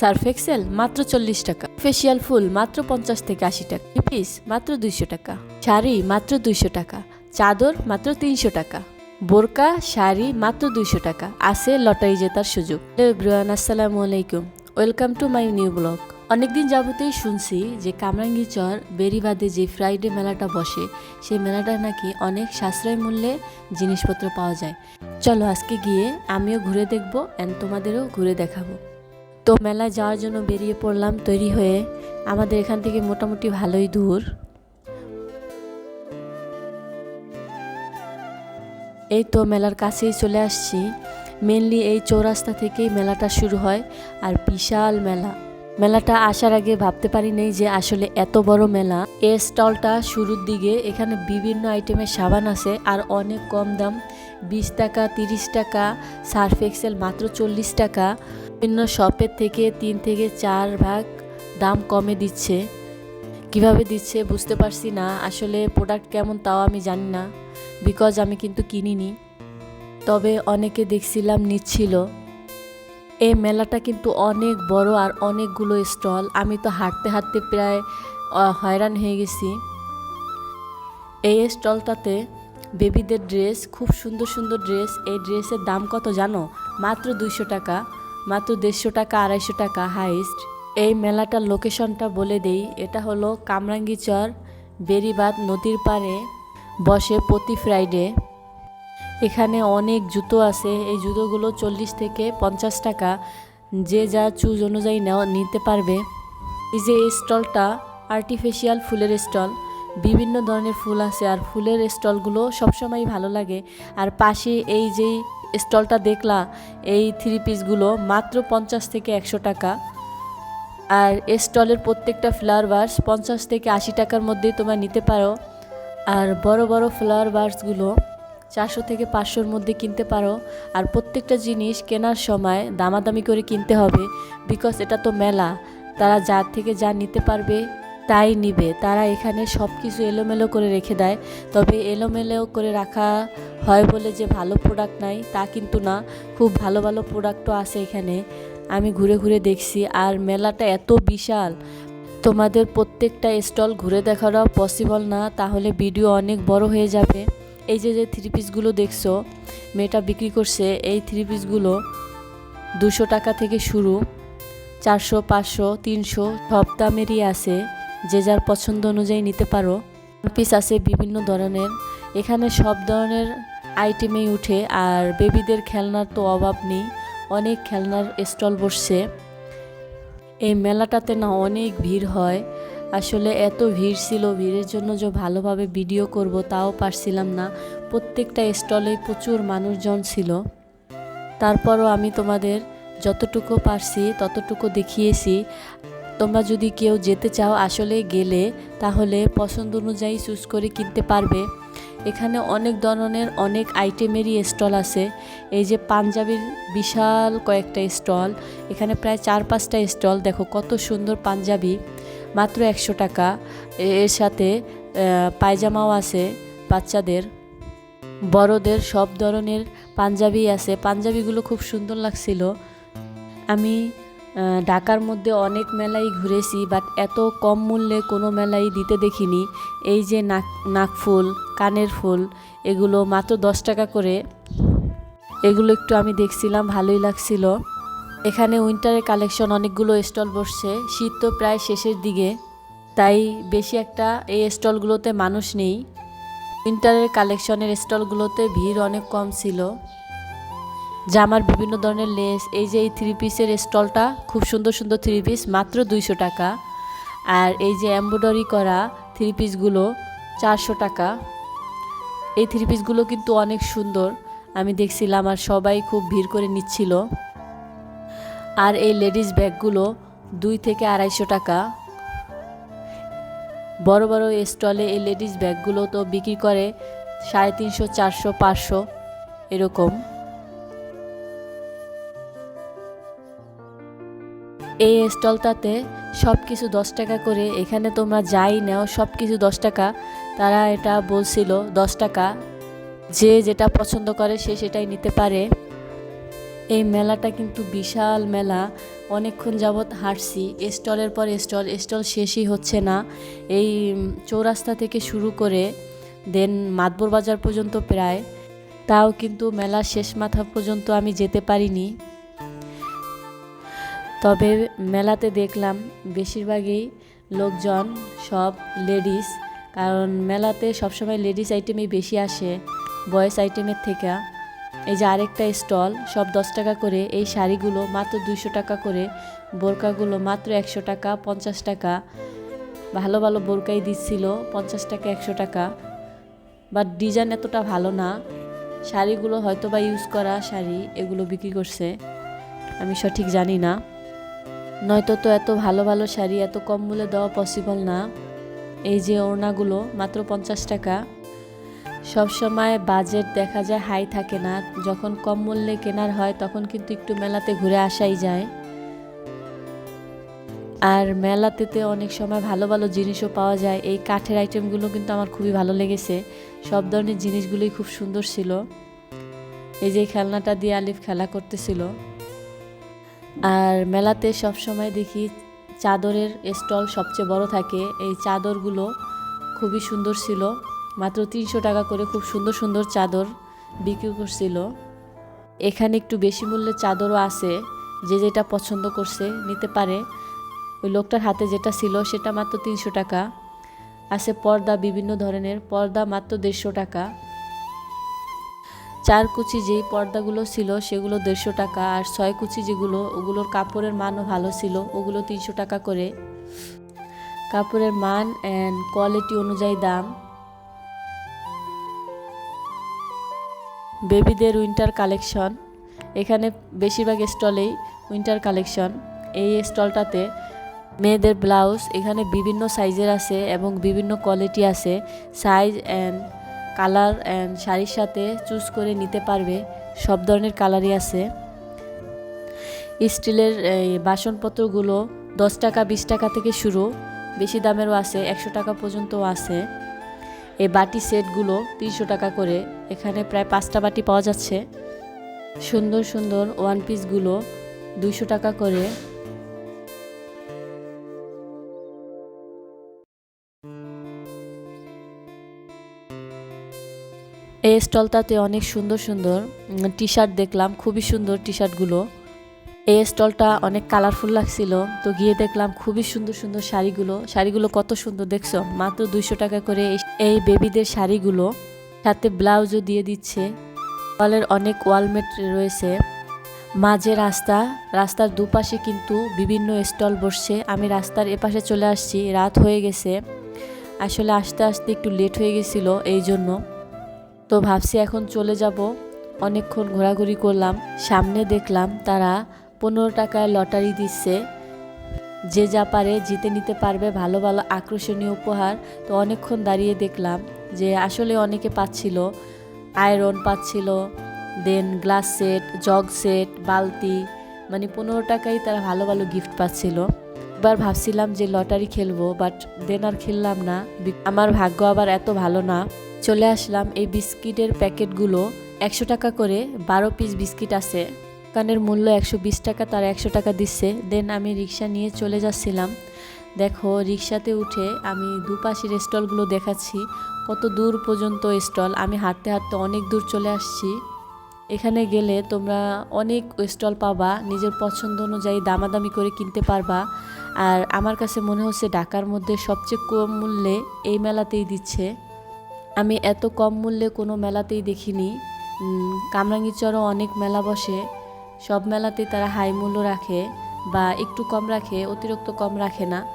Surf Excel মাত্র চল্লিশ টাকা। ফেসিয়াল ফুল মাত্র পঞ্চাশ থেকে আশি টাকা। পিস মাত্র দুইশো টাকা। শাড়ি মাত্র দুইশো টাকা। চাদর মাত্র তিনশো টাকা। বোরকা, শাড়ি মাত্র দুইশো টাকা। আছে লটারি জেতার সুযোগ। এভরিওয়ান আসসালামু আলাইকুম। Welcome to my new blog অনেকদিন যাবতেই শুনছি যে কামরাঙ্গীচর বেরিবাদে যে ফ্রাইডে মেলাটা বসে, সেই মেলাটা নাকি অনেক সাশ্রয় মূল্যে জিনিসপত্র পাওয়া যায়। চলো আজকে গিয়ে আমিও ঘুরে দেখব অ্যান্ড তোমাদেরও ঘুরে দেখাবো। তো মেলায় যাওয়ার জন্য বেরিয়ে পড়লাম তৈরি হয়ে। আমাদের এখান থেকে মোটামুটি ভালোই দূর। এই তো মেলার কাছেই চলে আসছি। মেনলি এই চৌরাস্তা থেকেই মেলাটা শুরু হয় আর বিশাল মেলা। মেলাটা আসার আগে ভাবতে পারি নেই যে আসলে এত বড় মেলা। এই স্টলটা শুরুর দিকে এখানে বিভিন্ন আইটেমের সাবান আছে আর অনেক কম দাম। বিশ টাকা, তিরিশ টাকা, সার্ফ এক্সেল মাত্র চল্লিশ টাকা। বিভিন্ন শপের থেকে তিন থেকে চার ভাগ দাম কমে দিচ্ছে। কীভাবে দিচ্ছে বুঝতে পারছি না। আসলে প্রোডাক্ট কেমন তাও আমি জানি না। বিকজ আমি কিন্তু কিনিনি। তবে অনেকে দেখছিলাম নিচ্ছিল। এই মেলাটা কিন্তু অনেক বড় আর অনেকগুলো স্টল আমি তো হাঁটতে হাঁটতে প্রায় হয়রান হয়ে গেছি। এই স্টলটাতে বেবিদের ড্রেস খুব সুন্দর সুন্দর ড্রেস এই ড্রেসের দাম কত জানো? মাত্র দুইশো টাকা। মাত্র দেড়শো টাকা, আড়াইশো টাকা হাইস্ট। এই মেলাটার লোকেশনটা বলে দেই, এটা হলো কামরাঙ্গিচর বেরিবাদ নদীর পাড়ে বসে প্রতি ফ্রাইডে। এখানে অনেক জুতো আছে, এই জুতোগুলো চল্লিশ থেকে পঞ্চাশ টাকা। যে যা চুজ অনুযায়ী নেওয়া, নিতে পারবে। এই যে এই স্টলটা আর্টিফিশিয়াল ফুলের স্টল। বিভিন্ন ধরনের ফুল আছে আর ফুলের স্টলগুলো সবসময় ভালো লাগে। আর পাশে এই যে স্টলটা দেখলা, এই থ্রি পিসগুলো মাত্র পঞ্চাশ থেকে একশো টাকা। আর এই স্টলের প্রত্যেকটা ফ্লাওয়ার বার্স পঞ্চাশ থেকে আশি টাকার মধ্যেই তোমরা নিতে পারো। আর বড় বড় ফ্লাওয়ার বার্সগুলো চারশো থেকে পাঁচশোর মধ্যে কিনতে পারো। আর প্রত্যেকটা জিনিস কেনার সময় দামাদামি করে কিনতে হবে বিকজ এটা তো মেলা। তারা যার থেকে যা নিতে পারবে তাই নিবে। তারা এখানে সব কিছু এলোমেলো করে রেখে দেয়। তবে এলোমেলো করে রাখা হয় বলে যে ভালো প্রোডাক্ট নাই, তা কিন্তু না। খুব ভালো ভালো প্রোডাক্টও আছে এখানে। আমি ঘুরে ঘুরে দেখছি। আর মেলাটা এত বিশাল। তোমাদের প্রত্যেকটা স্টল ঘুরে দেখাটাও পসিবল না। তাহলে ভিডিও অনেক বড় হয়ে যাবে। এই যে যে থ্রি পিসগুলো দেখছ, মেয়েটা বিক্রি করছে, এই থ্রি পিসগুলো দুশো টাকা থেকে শুরু। চারশো, পাঁচশো, তিনশো, সব দামেরই আছে। যে যার পছন্দ অনুযায়ী নিতে পারো। পিস আছে বিভিন্ন ধরনের। এখানে সব ধরনের আইটেমেই উঠে, আর বেবিদের খেলনার তো অভাব নেই। অনেক খেলনার স্টল বসছে। এই মেলাটাতে না অনেক ভিড় হয়। আসলে এত ভিড় ছিল, ভিড়ের জন্য যে ভালোভাবে ভিডিও করব তাও পারছিলাম না। প্রত্যেকটা স্টলে প্রচুর মানুষজন ছিল। তারপরও আমি তোমাদের যতটুকু পারছি, ততটুকু দেখিয়েছি। তোমরা যদি কেউ যেতে চাও আসলে গেলে, তাহলে পছন্দ অনুযায়ী চুজ করে কিনতে পারবে। এখানে অনেক ধরনের অনেক আইটেমেরই স্টল আছে। এই যে পাঞ্জাবির বিশাল কয়েকটা স্টল, এখানে প্রায় চার পাঁচটা স্টল। দেখো কত সুন্দর পাঞ্জাবি, মাত্র একশো টাকা। এর সাথে পায়জামাও আছে বাচ্চাদের। বড়দের সব ধরনের পাঞ্জাবি আছে। পাঞ্জাবিগুলো খুব সুন্দর লাগছিল। আমি ঢাকার মধ্যে অনেক মেলাই ঘুরেছি বাট এত কম মূল্যে কোনো মেলাই দিতে দেখিনি। এই যে নাক নাকফুল কানের ফুল, এগুলো মাত্র দশ টাকা করে। এগুলো একটু আমি দেখছিলাম, ভালোই লাগছিল। এখানে উইন্টারের কালেকশন, অনেকগুলো স্টল বসছে। শীত তো প্রায় শেষের দিকে, তাই বেশি একটা এই স্টলগুলোতে মানুষ নেই। উইন্টারের কালেকশনের স্টলগুলোতে ভিড় অনেক কম ছিল। জামার বিভিন্ন ধরনের লেস, এই যে এই থ্রি পিসের স্টলটা, খুব সুন্দর সুন্দর থ্রি পিস মাত্র দুইশো টাকা। আর এই যে এমব্রয়ডারি করা থ্রি পিসগুলো চারশো টাকা। এই থ্রি পিসগুলো কিন্তু অনেক সুন্দর। আমি দেখছিলাম আর সবাই খুব ভিড় করে নিচ্ছিল। আর এই লেডিস ব্যাগগুলো দুই থেকে আড়াইশো টাকা। বড় বড় স্টলে এই লেডিস ব্যাগগুলো তো বিক্রি করে সাড়ে তিনশো, চারশো, পাঁচশো, এরকম। এই স্টলটাতে সব কিছু দশ টাকা করে, এখানে তোমরা যাই নাও সব কিছু দশ টাকা। তারা এটা বলছিল, দশ টাকা। যে যেটা পছন্দ করে সে সেটাই নিতে পারে। এই মেলাটা কিন্তু বিশাল মেলা। অনেকক্ষণ যাবৎ হাঁটছি। স্টলের পর স্টল স্টল শেষই হচ্ছে না। এই চৌরাস্তা থেকে শুরু করে, দেন মাতবর বাজার পর্যন্ত প্রায়। তাও কিন্তু মেলার শেষ মাথা পর্যন্ত আমি যেতে পারিনি। তবে মেলাতে দেখলাম বেশিরভাগই লোকজন সব লেডিস, কারণ মেলাতে সবসময় লেডিস আইটেমই বেশি আসে বয়েস আইটেমের থেকে। এই যে আরেকটা স্টল, সব দশ টাকা করে। এই শাড়িগুলো মাত্র দুইশো টাকা করে। বোরকাগুলো মাত্র একশো টাকা, পঞ্চাশ টাকা। ভালো ভালো বোরকাই দিচ্ছিল, পঞ্চাশ টাকা, একশো টাকা। বাট ডিজাইন এতটা ভালো না। শাড়িগুলো হয়তো বা ইউজ করা শাড়ি, এগুলো বিক্রি করছে। আমি সঠিক জানি না। নয়তো তো এত ভালো ভালো শাড়ি, এত কম মূল্যে দেওয়া পসিবল না। এই যে ওড়নাগুলো, মাত্র পঞ্চাশ টাকা। সব সময় বাজেট দেখা যায় হাই থাকে না। যখন কম মূল্যে কেনার হয়, তখন কিন্তু একটু মেলাতে ঘুরে আসাই যায়। আর মেলাতেতে অনেক সময় ভালো ভালো জিনিসও পাওয়া যায়। এই কাঠের আইটেমগুলো কিন্তু আমার খুবই ভালো লেগেছে। সব ধরনের জিনিসগুলোই খুব সুন্দর ছিল। এই যে খেলনাটা দিয়ে আলিফ খেলা করতেছিল। আর মেলাতে সব সময় দেখি চাদরের স্টল সবচেয়ে বড় থাকে। এই চাদরগুলো খুবই সুন্দর ছিল। মাত্র তিনশো টাকা করে খুব সুন্দর সুন্দর চাদর বিক্রি করছিল। এখানে একটু বেশি মূল্যের চাদরও আছে। যে যেটা পছন্দ করছে নিতে পারে। ওই লোকটার হাতে যেটা ছিল সেটা মাত্র তিনশো টাকা। আছে পর্দা বিভিন্ন ধরনের। পর্দা মাত্র দেড়শো টাকা। চার কুচি যেই পর্দাগুলো ছিল সেগুলো দেড়শো টাকা, আর ছয় কুচি যেগুলো, ওগুলোর কাপড়ের মানও ভালো ছিল, ওগুলো তিনশো টাকা করে। কাপড়ের মান অ্যান্ড কোয়ালিটি অনুযায়ী দাম। বেবিদের উইন্টার কালেকশন। এখানে বেশিরভাগ স্টলেই উইন্টার কালেকশন। এই স্টলটাতে মেয়েদের ব্লাউজ, এখানে বিভিন্ন সাইজের আছে এবং বিভিন্ন কোয়ালিটি আছে। সাইজ অ্যান্ড কালার অ্যান্ড শাড়ির সাথে চুজ করে নিতে পারবে। সব ধরনের কালারই আছে। স্টিলের বাসনপত্রগুলো দশ টাকা, বিশ টাকা থেকে শুরু। বেশি দামেরও আছে, একশো টাকা পর্যন্তও আছে। এই বাটি সেটগুলো তিনশো টাকা করে। এখানে প্রায় পাঁচটা বাটি পাওয়া যাচ্ছে। সুন্দর সুন্দর ওয়ান পিসগুলো দুইশো টাকা করে। এই স্টলটাতে অনেক সুন্দর সুন্দর টি শার্ট দেখলাম, খুবই সুন্দর টি শার্টগুলো এই স্টলটা অনেক কালারফুল লাগছিল, তো গিয়ে দেখলাম খুবই সুন্দর সুন্দর শাড়িগুলো। শাড়িগুলো কত সুন্দর দেখছ? মাত্র দুইশো টাকা করে এই- বেবিদের শাড়িগুলো। সাথে ব্লাউজও দিয়ে দিচ্ছে। ওয়ালের অনেক ওয়ালমেট রয়েছে। মাঝে রাস্তা, রাস্তার দুপাশে কিন্তু বিভিন্ন স্টল বসছে। আমি রাস্তার এপাশে চলে আসছি, রাত হয়ে গেছে। আসলে আসতে আসতে একটু লেট হয়ে গেছিল এই জন্য তো ভাবছি এখন চলে যাব। অনেকক্ষণ ঘোরাঘুরি করলাম। সামনে দেখলাম তারা পনেরো টাকায় লটারি দিচ্ছে। যে যা পারে জিতে নিতে পারবে, ভালো ভালো, আকর্ষণীয় উপহার। তো অনেকক্ষণ দাঁড়িয়ে দেখলাম যে আসলে অনেকে পাচ্ছিল। আয়রন পাচ্ছিল, then glass set, jug set, বালতি মানে পনেরো টাকায় তারা ভালো ভালো গিফট পাচ্ছিল। এবার ভাবছিলাম যে লটারি খেলব বাট দেন আর খেললাম না। আমার ভাগ্য আবার এত ভালো না। চলে আসলাম এই বিস্কিটের প্যাকেটগুলো একশো টাকা করে, বারো পিস বিস্কিট আছে। দোকানের মূল্য একশো বিশ টাকা, তার একশো টাকা দিচ্ছে। দেন আমি রিক্সা নিয়ে চলে যাচ্ছিলাম। দেখো, রিক্সাতে উঠে আমি দুপাশের স্টলগুলো দেখাচ্ছি। কত দূর পর্যন্ত স্টল? আমি হাঁটতে হাঁটতে অনেক দূর চলে আসছি। এখানে গেলে তোমরা অনেক স্টল পাবা, নিজের পছন্দ অনুযায়ী দামাদামি করে কিনতে পারবা। আর আমার কাছে মনে হচ্ছে ঢাকার মধ্যে সবচেয়ে কম মূল্যে এই মেলাতেই দিচ্ছে। আমি এত কম মূল্যে কোনো মেলাতেই দেখিনি। কামরাঙ্গিচরও অনেক মেলা বসে। সব মেলাতেই তারা হাই মূল্য রাখে বা একটু কম রাখে, অতিরিক্ত কম রাখে না।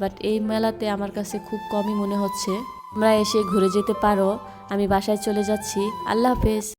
বাট এই মেলাতে আমার কাছে খুব কমই মনে হচ্ছে। তোমরা এসে ঘুরে যেতে পারো। আমি বাসায় চলে যাচ্ছি। আল্লাহ হাফেজ।